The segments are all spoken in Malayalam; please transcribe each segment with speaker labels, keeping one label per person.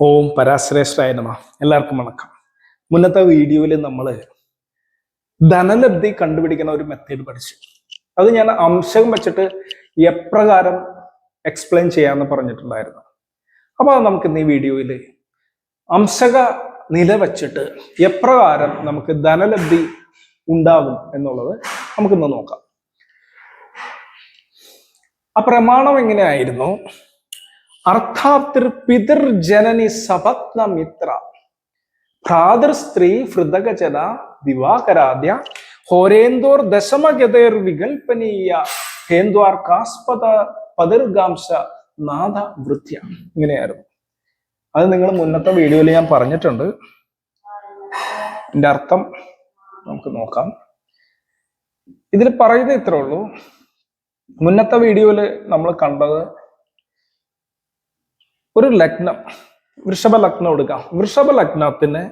Speaker 1: ഓം പരാശ്രേഷ്ഠായ നമ. എല്ലാവർക്കും വണക്കം. മുന്നത്തെ വീഡിയോയിൽ നമ്മൾ ധനലബ്ധി കണ്ടുപിടിക്കുന്ന ഒരു മെത്തേഡ് പഠിച്ചു. അത് ഞാൻ അംശം വെച്ചിട്ട് എപ്രകാരം എക്സ്പ്ലെയിൻ ചെയ്യാമെന്ന് പറഞ്ഞിട്ടുണ്ടായിരുന്നു. അപ്പോൾ നമുക്ക് ഇന്ന് ഈ വീഡിയോയിൽ അംശക നില വച്ചിട്ട് എപ്രകാരം നമുക്ക് ധനലബ്ധി ഉണ്ടാകും എന്നുള്ളത് നമുക്കിന്ന് നോക്കാം. ആ പ്രമാണം എങ്ങനെയായിരുന്നു? അർത്ഥാത്തിർ പിതൃ ജനനി സപത്ന മിത്ര. ഭ്രാതൃ സ്ത്രീ ഹൃദകജന ദിവാകരാദ്യ ഹോരേന്തോർ ദശമഗതേർ വികൽപ്പനീയ ഹേന്ദ്വാർക്കാസ്പദ പതിർഗാംശ നാഥ വൃത്യ. ഇങ്ങനെയായിരുന്നു. അത് നിങ്ങൾ മുന്നത്തെ വീഡിയോയിൽ ഞാൻ പറഞ്ഞിട്ടുണ്ട്. എന്റെ അർത്ഥം നമുക്ക് നോക്കാം. ഇതിൽ പറയുന്നത് ഇത്രേ ഉള്ളൂ. മുന്നത്തെ വീഡിയോയിൽ നമ്മൾ കണ്ടത് ഒരു ലഗ്നം വൃഷഭ ലഗ്നം എടുക്കാം. വൃഷഭ ലഗ്നത്തിന്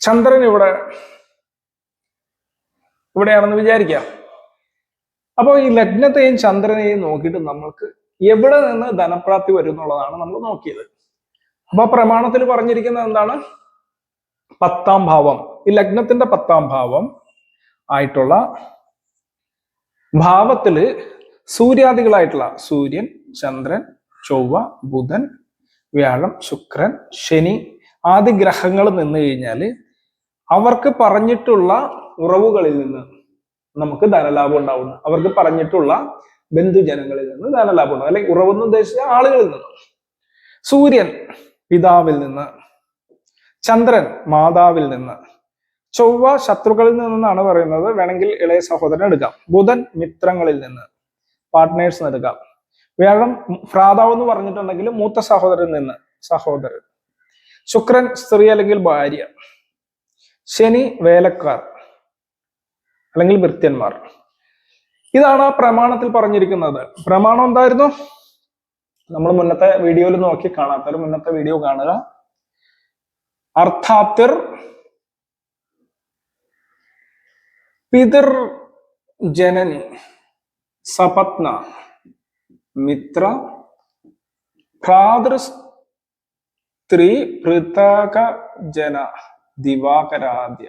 Speaker 1: ചന്ദ്രൻ ഇവിടെ ഇവിടെയാണെന്ന് വിചാരിക്കാം. അപ്പോൾ ഈ ലഗ്നത്തെയും ചന്ദ്രനെയും നോക്കിയിട്ട് നമ്മൾക്ക് എവിടെ നിന്ന് ധനപ്രാപ്തി വരും എന്നുള്ളതാണ് നമ്മൾ നോക്കിയത്. അപ്പൊ പ്രമാണത്തിൽ പറഞ്ഞിരിക്കുന്നത് എന്താണ്? പത്താം ഭാവം. ഈ ലഗ്നത്തിന്റെ പത്താം ഭാവം ആയിട്ടുള്ള ഭാവത്തിൽ സൂര്യാദികളായിട്ടുള്ള സൂര്യൻ ചന്ദ്രൻ ചൊവ്വ ബുധൻ വ്യാഴം ശുക്രൻ ശനി ആദി ഗ്രഹങ്ങൾ നിന്ന് കഴിഞ്ഞാൽ അവർക്ക് പറഞ്ഞിട്ടുള്ള ഉറവുകളിൽ നിന്ന് നമുക്ക് ധനലാഭം ഉണ്ടാവുന്നു. അവർക്ക് പറഞ്ഞിട്ടുള്ള ബന്ധുജനങ്ങളിൽ നിന്ന് ധനലാഭം ഉണ്ടാവും അല്ലെങ്കിൽ ഉറവെന്ന് ഉദ്ദേശിച്ച ആളുകളിൽ നിന്ന്. സൂര്യൻ പിതാവിൽ നിന്ന് ചന്ദ്രൻ മാതാവിൽ നിന്ന് ചൊവ്വ ശത്രുക്കളിൽ നിന്നാണ് പറയുന്നത്. വേണമെങ്കിൽ ഇളയ സഹോദരൻ എടുക്കാം. ബുധൻ മിത്രങ്ങളിൽ നിന്ന്. പാർട്ട്നേഴ്സ് നൽകുക വ്യാഴം ഭ്രാതാവ് എന്ന് പറഞ്ഞിട്ടുണ്ടെങ്കിൽ മൂത്ത സഹോദരൻ നിന്ന് സഹോദരൻ. ശുക്രൻ സ്ത്രീ അല്ലെങ്കിൽ ഭാര്യ. ശനി വേലക്കാർ അല്ലെങ്കിൽ ഭൃത്യന്മാർ. ഇതാണ് ആ പ്രമാണത്തിൽ പറഞ്ഞിരിക്കുന്നത്. പ്രമാണം എന്തായിരുന്നു? നമ്മൾ മുന്നത്തെ വീഡിയോയിൽ നോക്കി കാണാത്തവർ മുന്നത്തെ വീഡിയോ കാണുക. അർത്ഥാത്തിർ പിതൃ ജനനി സപത്ന മിത്ര ഭ്രാതൃസ്ത്രീ പൃഥക ജന ദിവാകരാദ്യ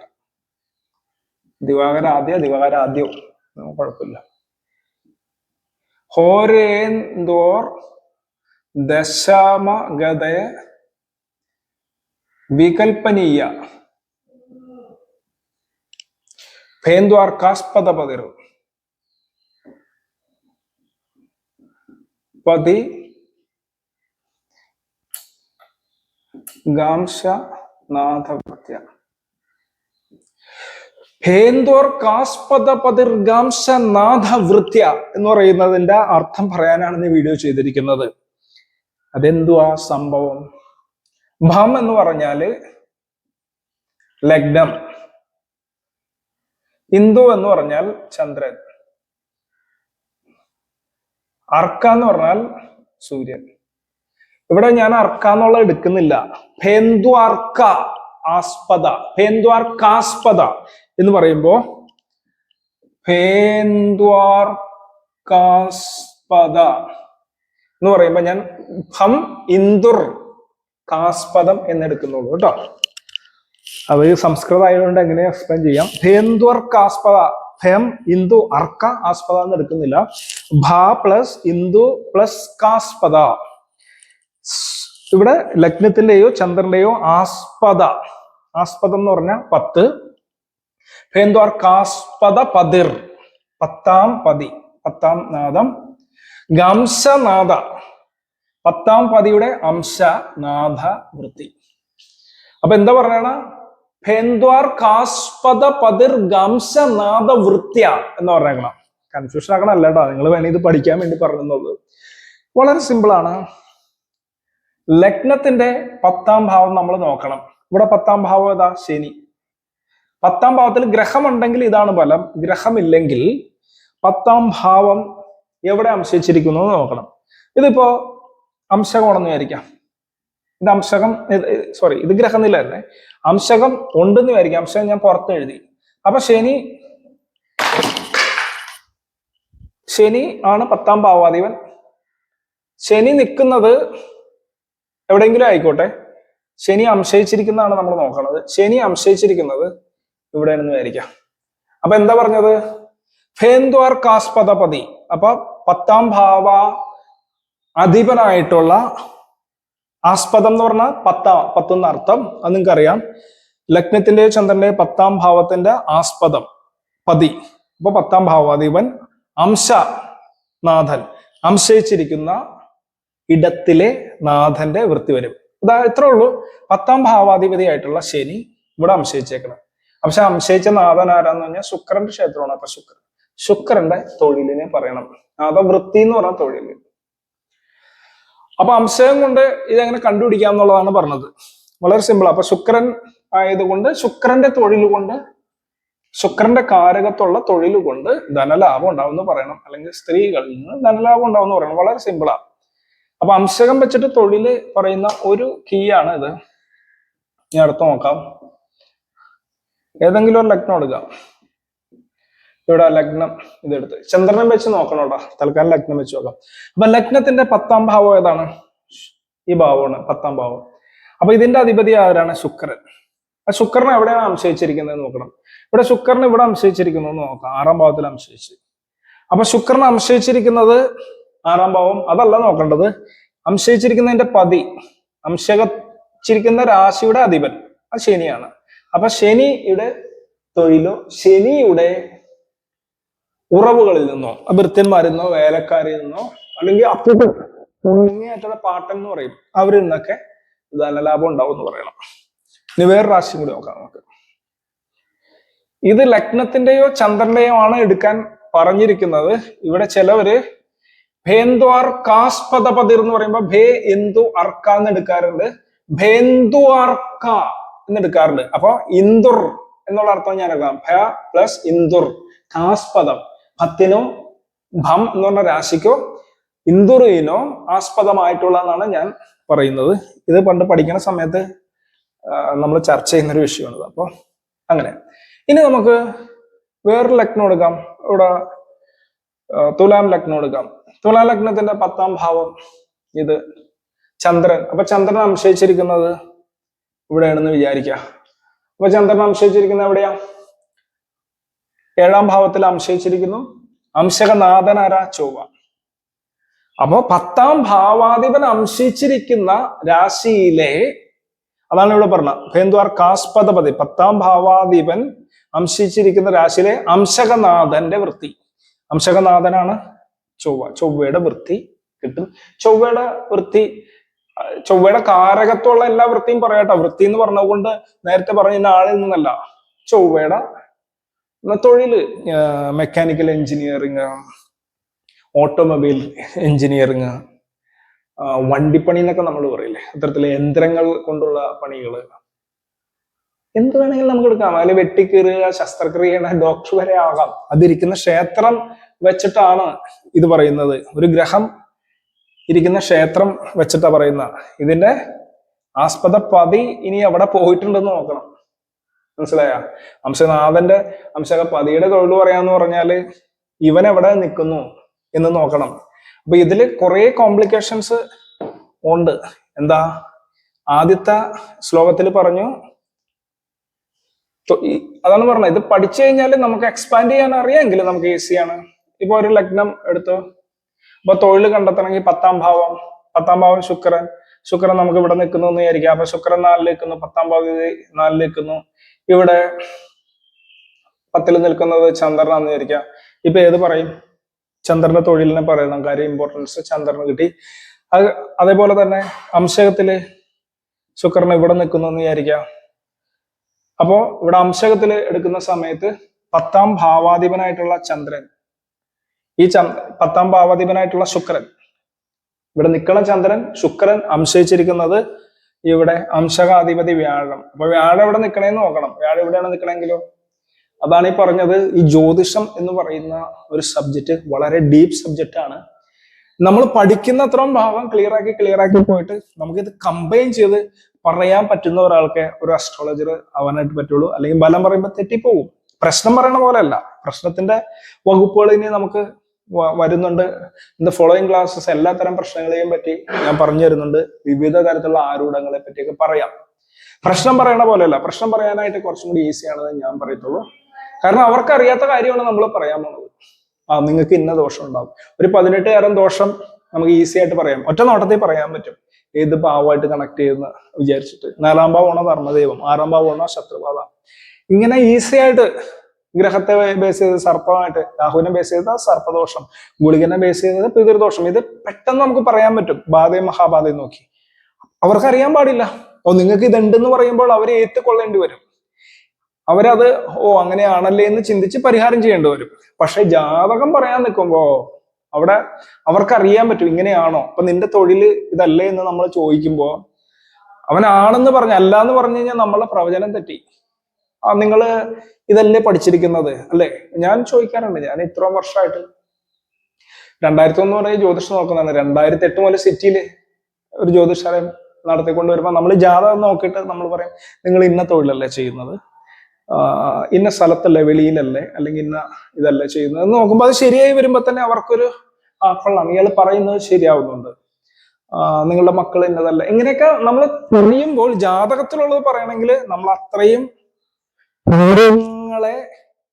Speaker 1: ദിവാകരാദ്യ ദിവാകരാദ്യോ കുഴപ്പമില്ല. ഹോരേന്തോർ ദശമഗതയ വികൽപ്പനീയ ഭേന്ദ്വാർക്കാസ്പദ പതിരു പതി. ഗാംശ നാഥഭൃത്യ ഭേന്ദ്വർക്കാസ്പദ പതിർഗാംശ നാഥവൃത്യ എന്ന് പറയുന്നതിന്റെ അർത്ഥം പറയാനാണ് ഈ വീഡിയോ ചെയ്തിരിക്കുന്നത്. അതെന്തുവാ സംഭവം? ഭം എന്ന് പറഞ്ഞാൽ ലഗ്നം. ഇന്ദു എന്ന് പറഞ്ഞാൽ ചന്ദ്രൻ. അർക്ക എന്ന് പറഞ്ഞാൽ സൂര്യൻ. ഇവിടെ ഞാൻ അർക്ക എന്നുള്ള എടുക്കുന്നില്ല. ഭേന്ദ്വാർക്ക ആസ്പദ. ഭേന്ദ്വാർക്കാസ്പദ എന്ന് പറയുമ്പോ ഭേന്ദ്വാർക്കാസ്പദ എന്ന് പറയുമ്പോ ഞാൻ ഹം ഇന്ദുർ കാസ്പദം എന്നെടുക്കുന്നുള്ളൂ കേട്ടോ. അവർ സംസ്കൃതം ആയതുകൊണ്ട് എങ്ങനെ എക്സ്പ്ലെയിൻ ചെയ്യാം ഭേന്ദ്വർക്കാസ്പദ ഭയം ഇന്ദു അർക്ക ആസ്പദ എന്ന് എടുക്കുന്നില്ല. ഭ പ്ലസ് ഇന്ദു പ്ലസ് കാസ്പദ. ഇവിടെ ലഗ്നത്തിന്റെയോ ചന്ദ്രന്റെയോ ആസ്പദ. ആസ്പദം എന്ന് പറഞ്ഞാൽ പത്ത്. കാസ്പദ പതിർ. പത്താം പതി. പത്താം നാദം. ഗംസനാഥ. പത്താം പതിയുടെ അംശനാഥ വൃത്തി. അപ്പൊ എന്താ പറയണ ഭേന്ദ്വാർ കാസ്പദ പതിർ ഗംശനാഥ വൃത്യ എന്ന് പറഞ്ഞേക്കണം. കൺഫ്യൂഷൻ ആക്കണം അല്ല കേട്ടോ നിങ്ങൾ വേണേ ഇത് പഠിക്കാൻ വേണ്ടി പറഞ്ഞത് വളരെ സിമ്പിൾ ആണ്. ലഗ്നത്തിന്റെ പത്താം ഭാവം നമ്മൾ നോക്കണം. ഇവിടെ പത്താം ഭാവം ഏതാ? ശനി. പത്താം ഭാവത്തിൽ ഗ്രഹമുണ്ടെങ്കിൽ ഇതാണ് ഫലം. ഗ്രഹമില്ലെങ്കിൽ പത്താം ഭാവം എവിടെ അംശിച്ചിരിക്കുന്നു നോക്കണം. ഇതിപ്പോ അംശകമാണെന്ന് വിചാരിക്കാം. ഇത് അംശകം സോറി ഇത് ഗ്രഹനില തന്നെ അംശകം ഉണ്ടെന്ന് വിചാരിക്കും അംശകം ഞാൻ പുറത്ത് എഴുതി. അപ്പൊ ശനി ശനി ആണ് പത്താം ഭാവാധിപൻ. ശനി നിൽക്കുന്നത് എവിടെയെങ്കിലും ആയിക്കോട്ടെ. ശനി അംശയിച്ചിരിക്കുന്നതാണ് നമ്മൾ നോക്കുന്നത് ശനി അംശയിച്ചിരിക്കുന്നത് ഇവിടെയാണെന്ന് വിചാരിക്കാം. അപ്പൊ എന്താ പറഞ്ഞത്? ഫേന്ദ്വാർ കാസ്പദപതി. അപ്പൊ പത്താം ഭാവ അധിപനായിട്ടുള്ള ആസ്പദം എന്ന് പറഞ്ഞാൽ പത്താം പത്തെന്ന അർത്ഥം. അത് നിങ്ങൾക്ക് അറിയാം ലഗ്നത്തിന്റെ ചന്ദ്രന്റെ പത്താം ഭാവത്തിന്റെ ആസ്പദം പതി. അപ്പൊ പത്താം ഭാവാധിപൻ അംശ അംശനാഥൻ. അംശയിച്ചിരിക്കുന്ന ഇടത്തിലെ നാഥന്റെ വൃത്തി വരും. ഇതാ ഇത്രേ ഉള്ളൂ. പത്താം ഭാവാധിപതിയായിട്ടുള്ള ശനി ഇവിടെ അംശയിച്ചേക്കണം. പക്ഷെ അംശയിച്ച നാഥൻ ആരാന്ന് പറഞ്ഞാൽ ശുക്രന്റെ ക്ഷേത്രമാണ്. അപ്പൊ ശുക്രൻ. ശുക്രന്റെ തൊഴിലിനെ പറയണം. നാഥ വൃത്തി എന്ന് പറഞ്ഞ തൊഴിൽ. അപ്പൊ അംശയം കൊണ്ട് ഇതെങ്ങനെ കണ്ടുപിടിക്കാം എന്നുള്ളതാണ് പറഞ്ഞത്. വളരെ സിമ്പിൾ അപ്പൊ ശുക്രൻ ആയതുകൊണ്ട് ശുക്രന്റെ തൊഴിൽ കൊണ്ട് ശുക്രന്റെ കാരകത്തുള്ള തൊഴിൽ കൊണ്ട് ധനലാഭം ഉണ്ടാവും എന്ന് പറയണം. അല്ലെങ്കിൽ സ്ത്രീകളിൽ നിന്ന് ധനലാഭം ഉണ്ടാവും എന്ന് പറയണം. വളരെ സിമ്പിളാ അപ്പൊ അംശകം വെച്ചിട്ട് തൊഴിൽ പറയുന്ന ഒരു കീ ആണ് ഇത്. ഞാൻ അടുത്ത് നോക്കാം. ഏതെങ്കിലും ഒരു ലഗ്നം എടുക്കാം. ഇവിടെ ലഗ്നം ഇതെടുത്ത്. ചന്ദ്രനെ വെച്ച് നോക്കണം കേട്ടോ. തൽക്കാലം ലഗ്നം വെച്ച് നോക്കാം. അപ്പൊ ലഗ്നത്തിന്റെ പത്താം ഭാവം ഏതാണ്? ഈ ഭാവമാണ് പത്താം ഭാവം. അപ്പൊ ഇതിന്റെ അധിപതി ആരാണ്? ശുക്രൻ. ആ ശുക്രനെ എവിടെയാണ് അംശയിച്ചിരിക്കുന്നത് നോക്കണം. ഇവിടെ ശുക്രൻ ഇവിടെ അംശയിച്ചിരിക്കുന്നു എന്ന് നോക്കാം. ആറാം ഭാവത്തിൽ അംശയിച്ച് അപ്പൊ ശുക്രൻ അംശയിച്ചിരിക്കുന്നത് ആറാം ഭാവം. അതല്ല നോക്കേണ്ടത്. അംശയിച്ചിരിക്കുന്നതിന്റെ പതി അംശയിച്ചിരിക്കുന്ന രാശിയുടെ അധിപൻ. ആ ശനിയാണ്. അപ്പൊ ശനിയുടെ തൊഴിലോ ശനിയുടെ ഉറവുകളിൽ നിന്നോ ഭൃത്യന്മാരിൽ നിന്നോ വേലക്കാരിൽ നിന്നോ അല്ലെങ്കിൽ അപ്പൂപ്പൻ ഉണ്ണിയേറ്റയുടെ പാട്ടൻ എന്ന് പറയും അവരിൽ നിന്നൊക്കെ ധനലാഭം ഉണ്ടാവും എന്ന് പറയണം. ഇനി വേറെ രാശിയും കൂടി നോക്കാം നമുക്ക്. ഇത് ലഗ്നത്തിന്റെയോ ചന്ദ്രന്റെയോ ആണ് എടുക്കാൻ പറഞ്ഞിരിക്കുന്നത്. ഇവിടെ ചിലവര് ഭേന്ദ്വാർ കാസ്പദപതിർ എന്ന് പറയുമ്പോ ഭേ എന്തു അർക്ക എന്ന് എടുക്കാറുണ്ട്. ഭേന്ദു അർക്ക എന്ന് എടുക്കാറുണ്ട്. അപ്പൊ ഇന്ദുർ എന്നുള്ള അർത്ഥം ഞാൻ എടുക്കാം ഭ പ്ലസ് ഇന്ദുർ. കാസ്പദം. ഭത്തിനോ ഭം എന്ന് പറഞ്ഞ രാശിക്കോ ഇന്ദുറിനോ ആസ്പദമായിട്ടുള്ളതെന്നാണ് ഞാൻ പറയുന്നത്. ഇത് പണ്ട് പഠിക്കുന്ന സമയത്ത് നമ്മൾ ചർച്ച ചെയ്യുന്ന ഒരു അപ്പോൾ അങ്ങനെ. ഇനി നമുക്ക് വേറൊരു ലഗ്നം എടുക്കാം. ഇവിടെ തുലാം ലഗ്നം എടുക്കാം. തുലാം ലഗ്നത്തിന്റെ പത്താം ഭാവം ഇത് ചന്ദ്രൻ. അപ്പൊ ചന്ദ്രൻ അംശയിച്ചിരിക്കുന്നത് ഇവിടെയാണെന്ന് വിചാരിക്കുക അപ്പൊ ചന്ദ്രൻ അംശയിച്ചിരിക്കുന്നത് എവിടെയാ? ഏഴാം ഭാവത്തിൽ അംശയിച്ചിരിക്കുന്നു അംശകനാഥനാരാ ചൊവ്വ. അപ്പോ പത്താം ഭാവാധിപൻ അംശിച്ചിരിക്കുന്ന രാശിയിലെ അതാണ് ഇവിടെ പറഞ്ഞ ഭേന്ദ്വാർ കാസ്പദപതി. പത്താം ഭാവാധിപൻ അംശിച്ചിരിക്കുന്ന രാശിയിലെ അംശകനാഥന്റെ വൃത്തി. അംശകനാഥനാണ് ചൊവ്വ. ചൊവ്വയുടെ വൃത്തി കിട്ടും. ചൊവ്വയുടെ വൃത്തി ചൊവ്വയുടെ കാരകത്വമുള്ള എല്ലാ വൃത്തിയും പറയാട്ടോ വൃത്തി എന്ന് പറഞ്ഞതുകൊണ്ട് നേരത്തെ പറഞ്ഞ ആളിൽ നിന്നല്ല. ചൊവ്വയുടെ തൊഴിൽ മെക്കാനിക്കൽ എഞ്ചിനീയറിങ് ഓട്ടോമൊബൈൽ എഞ്ചിനീയറിങ് വണ്ടിപ്പണി എന്നൊക്കെ നമ്മൾ പറയില്ലേ? അത്തരത്തിലെ യന്ത്രങ്ങൾ കൊണ്ടുള്ള പണികൾ എന്ത് വേണമെങ്കിലും നമുക്ക് എടുക്കാം. അതിൽ വെട്ടിക്കീറുക ശസ്ത്രക്രിയ ഡോക്ടർ വരെ ആകാം. അതിരിക്കുന്ന ക്ഷേത്രം വെച്ചിട്ടാണ് ഇത് പറയുന്നത്. ഒരു ഗ്രഹം ഇരിക്കുന്ന ക്ഷേത്രം വെച്ചിട്ടാ പറയുന്ന ഇതിന്റെ ആസ്പദ പതി ഇനി അവിടെ പോയിട്ടുണ്ടെന്ന് നോക്കണം. മനസ്സിലായ? അംശനാഥന്റെ അംശക പതിയുടെ തൊഴിൽ പറയാന്ന് പറഞ്ഞാൽ ഇവൻ എവിടെ നിൽക്കുന്നു എന്ന് നോക്കണം. അപ്പൊ ഇതിൽ കുറെ കോംപ്ലിക്കേഷൻസ് ഉണ്ട്. എന്താ? ആദ്യത്തെ ശ്ലോകത്തിൽ പറഞ്ഞു അതാണ് പറഞ്ഞത്. ഇത് പഠിച്ചു കഴിഞ്ഞാൽ നമുക്ക് എക്സ്പാൻഡ് ചെയ്യാൻ അറിയാമെങ്കിൽ നമുക്ക് ഈസിയാണ് ഇപ്പൊ ഒരു ലഗ്നം എടുത്തു? അപ്പൊ തൊഴിൽ കണ്ടെത്തണമെങ്കിൽ പത്താം ഭാവം പത്താം ഭാവം ശുക്രൻ ശുക്രൻ നമുക്ക് ഇവിടെ നിൽക്കുന്നു എന്ന് വിചാരിക്കാം അപ്പൊ ശുക്രൻ നാലിൽ നിൽക്കുന്നു പത്താം പകുതി നാലിൽ നിൽക്കുന്നു. ഇവിടെ പത്തിൽ നിൽക്കുന്നത് ചന്ദ്രനാന്ന് വിചാരിക്കാം ഇപ്പൊ ഏത് പറയും? ചന്ദ്രന്റെ തൊഴിലിനെ പറയുന്ന കാര്യം ഇമ്പോർട്ടൻസ് ചന്ദ്രന് കിട്ടി. അത് അതേപോലെ തന്നെ അംശകത്തിൽ ശുക്രൻ ഇവിടെ നിൽക്കുന്നു എന്ന് വിചാരിക്കാം അപ്പോ ഇവിടെ അംശകത്തിൽ എടുക്കുന്ന സമയത്ത് പത്താം ഭാവാധിപനായിട്ടുള്ള ചന്ദ്രൻ ഈ ചന്ദ് പത്താം ഭാവാധിപനായിട്ടുള്ള ശുക്രൻ ഇവിടെ നിക്കള ചന്ദ്രൻ ശുക്രൻ അംശയിച്ചിരിക്കുന്നത് ഇവിടെ അംശകാധിപതി വ്യാഴം. അപ്പൊ വ്യാഴം എവിടെ നിൽക്കണേന്ന് നോക്കണം. വ്യാഴം എവിടെയാണ് നിൽക്കണമെങ്കിലോ അതാണ് ഈ പറഞ്ഞത്. ഈ ജ്യോതിഷം എന്ന് പറയുന്ന ഒരു സബ്ജക്റ്റ് വളരെ ഡീപ് സബ്ജക്റ്റ് ആണ്. നമ്മൾ പഠിക്കുന്ന അത്രയും ഭാഗം ക്ലിയർ ആക്കി ക്ലിയർ ആക്കി പോയിട്ട് നമുക്കിത് കമ്പൈൻ ചെയ്ത് പറയാൻ പറ്റുന്ന ഒരാൾക്ക് ഒരു അസ്ട്രോളജർ ആവാനായിട്ട് പറ്റുള്ളൂ. അല്ലെങ്കിൽ ബലം പറയുമ്പോൾ തെറ്റിപ്പോവും. പ്രശ്നം പറയണ പോലെയല്ല. പ്രശ്നത്തിന്റെ വകുപ്പുകൾ ഇനി നമുക്ക് വരുന്നുണ്ട്. ഇന്ന് ഫോളോയിങ് ക്ലാസ്സസ് എല്ലാത്തരം തരം പ്രശ്നങ്ങളെയും പറ്റി ഞാൻ പറഞ്ഞു തരുന്നുണ്ട്. വിവിധ തരത്തിലുള്ള ആരൂഢങ്ങളെ പറ്റിയൊക്കെ പറയാം. പ്രശ്നം പറയണ പോലെയല്ല. പ്രശ്നം പറയാനായിട്ട് കുറച്ചും കൂടി ഈസി ആണെന്ന് ഞാൻ പറയത്തുള്ളൂ. കാരണം അവർക്ക് അറിയാത്ത കാര്യമാണ് നമ്മൾ പറയാൻ പോണത്. ആ നിങ്ങൾക്ക് ഇന്ന ദോഷം ഉണ്ടാവും. ഒരു പതിനെട്ട് തരം ദോഷം നമുക്ക് ഈസി ആയിട്ട് പറയാം. ഒറ്റ നോട്ടത്തിൽ പറയാൻ പറ്റും. ഏത് ഭാവമായിട്ട് കണക്ട് ചെയ്യുന്ന വിചാരിച്ചിട്ട്. നാലാം ഭാവമാണോ ധർമ്മദൈവം? ആറാം ഭാവമാണോ ശത്രുപാത? ഇങ്ങനെ ഈസി ആയിട്ട് ഗ്രഹത്തെ ബേസ് ചെയ്ത് സർപ്പമായിട്ട് രാഹുവിനെ ബേസ് ചെയ്ത സർപ്പദോഷം ഗുളികനെ ബേസ് ചെയ്തത് പിതൃദോഷം. ഇത് പെട്ടെന്ന് നമുക്ക് പറയാൻ പറ്റും. ബാധയും മഹാബാധയും നോക്കി. അവർക്ക് അറിയാൻ പാടില്ല. ഓ നിങ്ങൾക്ക് ഇതുണ്ടെന്ന് പറയുമ്പോൾ അവരെ ഏറ്റുകൊള്ളേണ്ടി വരും. അവരത് ഓ അങ്ങനെയാണല്ലേ എന്ന് ചിന്തിച്ച് പരിഹാരം ചെയ്യേണ്ടി വരും. പക്ഷെ ജാതകം പറയാൻ നിൽക്കുമ്പോ അവിടെ അവർക്ക് അറിയാൻ പറ്റും ഇങ്ങനെയാണോ? അപ്പൊ നിന്റെ തൊഴിൽ ഇതല്ലേ എന്ന് നമ്മൾ ചോദിക്കുമ്പോ അവനാണെന്ന് പറഞ്ഞ അല്ല എന്ന് പറഞ്ഞു കഴിഞ്ഞാൽ നമ്മളെ പ്രവചനം തെറ്റി. ആ നിങ്ങൾ ഇതല്ലേ പഠിച്ചിരിക്കുന്നത്? അല്ലേ? ഞാൻ ചോദിക്കാറുണ്ട് ഞാൻ ഇത്രയും വർഷമായിട്ട് രണ്ടായിരത്തി ഒന്ന് മുതൽ ജ്യോതിഷം നോക്കുന്നതാണ്. രണ്ടായിരത്തി എട്ട് മുതൽ സിറ്റിയിൽ ഒരു ജ്യോതിഷാലയം നടത്തിക്കൊണ്ട് വരുമ്പോൾ നമ്മൾ ജാതകം നോക്കിയിട്ട് നമ്മൾ പറയും നിങ്ങൾ ഇന്ന തൊഴിലല്ലേ ചെയ്യുന്നത്? ഇന്ന സ്ഥലത്തല്ലേ വെളിയിലല്ലേ അല്ലെങ്കിൽ ഇന്ന ഇതല്ലേ ചെയ്യുന്നത്? എന്ന് നോക്കുമ്പോൾ അത് ശരിയായി വരുമ്പോൾ തന്നെ അവർക്കൊരു ആ കൊള്ളാം ഇയാൾ പറയുന്നത് ശരിയാവുന്നുണ്ട്. നിങ്ങളുടെ മക്കൾ ഇന്നതല്ല? ഇങ്ങനെയൊക്കെ നമ്മൾ പറയുമ്പോൾ ജാതകത്തിലുള്ളത് പറയണമെങ്കിൽ നമ്മൾ അത്രയും ങ്ങളെ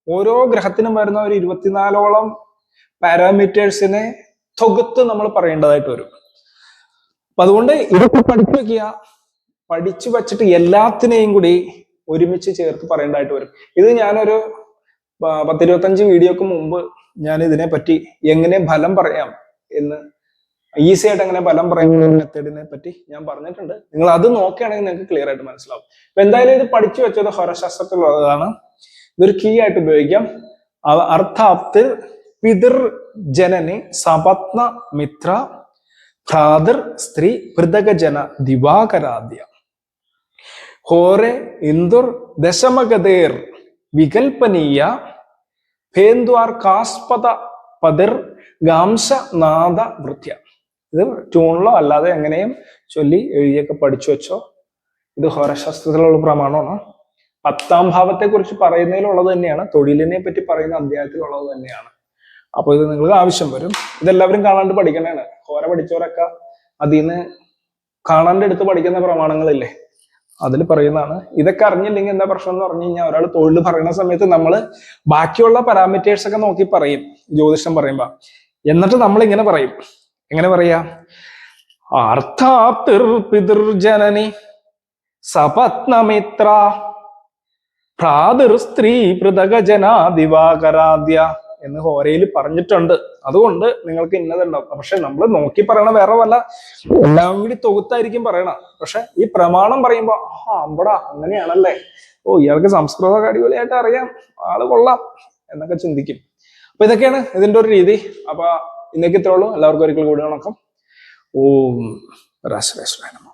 Speaker 1: ഓരോ ഗ്രഹത്തിനും വരുന്ന ഒരു ഇരുപത്തിനാലോളം പാരാമീറ്റേഴ്സിനെ തൊകുത്ത് നമ്മൾ പറയേണ്ടതായിട്ട് വരും. അപ്പൊ അതുകൊണ്ട് ഇതൊക്കെ പഠിച്ചു വെക്കുക. പഠിച്ചു വച്ചിട്ട് എല്ലാത്തിനെയും കൂടി ഒരുമിച്ച് ചേർത്ത് പറയേണ്ടതായിട്ട് വരും. ഇത് ഞാനൊരു പത്തിരുപത്തഞ്ച് വീഡിയോക്ക് മുമ്പ് ഞാൻ ഇതിനെ പറ്റി എങ്ങനെ ഫലം പറയാം എന്ന് ഈസി ആയിട്ട് എങ്ങനെ ഫലം പറയുന്ന മെത്തേഡിനെ പറ്റി ഞാൻ പറഞ്ഞിട്ടുണ്ട്. നിങ്ങൾ അത് നോക്കുകയാണെങ്കിൽ നിങ്ങൾക്ക് ക്ലിയർ ആയിട്ട് മനസ്സിലാവും. അപ്പൊ എന്തായാലും ഇത് പഠിച്ചു വെച്ചത് ഹൊരശാസ്ത്രത്തിലുള്ളതാണ്. ഇതൊരു കീ ആയിട്ട് ഉപയോഗിക്കാം. അർത്ഥാപ്തിർ പിതൃ ജനനി സപത്ന മിത്ര ഭ്രാതൃ സ്ത്രീ പൃഥകജന ദിവാകരാദ്യ ഹോറെ ഇന്ദുർ ദശമഗതേർ വികൽപ്പനീയ ഭേന്ദ്വാർ കാസ്പദ പതിർ ഗാംശനാദ വൃത്യ. ഇത് ട്യൂണിലോ അല്ലാതെ എങ്ങനെയും ചൊല്ലി എഴുതിയൊക്കെ പഠിച്ചു വെച്ചോ? ഇത് ഹോരശാസ്ത്രത്തിലുള്ള പ്രമാണമാണ്. പത്താം ഭാവത്തെ കുറിച്ച് പറയുന്നതിലുള്ളത് തന്നെയാണ്. തൊഴിലിനെ പറ്റി പറയുന്ന അധ്യായത്തിലുള്ളത് തന്നെയാണ്. അപ്പൊ ഇത് നിങ്ങൾക്ക് ആവശ്യം വരും. ഇതെല്ലാവരും കാണാണ്ട് പഠിക്കണേണ്. ഹോര പഠിച്ചവരൊക്കെ അതിൽ നിന്ന് കാണാണ്ട് എടുത്ത് പഠിക്കുന്ന പ്രമാണങ്ങളില്ലേ? അതിൽ പറയുന്നതാണ്. ഇതൊക്കെ അറിഞ്ഞില്ലെങ്കിൽ എന്താ പ്രശ്നം എന്ന് പറഞ്ഞു കഴിഞ്ഞാൽ ഒരാൾ തൊഴിൽ പറയുന്ന സമയത്ത് നമ്മൾ ബാക്കിയുള്ള പാരാമീറ്റേഴ്സ് ഒക്കെ നോക്കി പറയും. ജ്യോതിഷം പറയുമ്പോ. എന്നിട്ട് നമ്മൾ ഇങ്ങനെ പറയും. എങ്ങനെ പറയാ? സപത്നമിത്ര ഭ്രാതൃ സ്ത്രീ പൃഥകജന ദിവാകരാദ്യ എന്ന് ഹോരയിൽ പറഞ്ഞിട്ടുണ്ട്. അതുകൊണ്ട് നിങ്ങൾക്ക് ഇന്നതുണ്ടാവും. പക്ഷെ നമ്മൾ നോക്കി പറയണ വേറെ വല്ല എല്ലാം കൂടി തൊകുത്തായിരിക്കും പറയണ പക്ഷെ ഈ പ്രമാണം പറയുമ്പോ ആ അമ്പടാ അങ്ങനെയാണല്ലേ? ഓ ഇയാൾക്ക് സംസ്കൃതമൊക്കെ അടിപൊളിയായിട്ട് അറിയാം. ആൾ കൊള്ളാം എന്നൊക്കെ ചിന്തിക്കും. അപ്പൊ ഇതൊക്കെയാണ് ഇതിന്റെ ഒരു രീതി. അപ്പൊ ഇന്നേക്ക് ഇത്രേ ഉള്ളൂ. എല്ലാവർക്കും ഒരിക്കൽ കൂടി വണക്കം. ഓം. രാശ്രേശ്വര നമഃ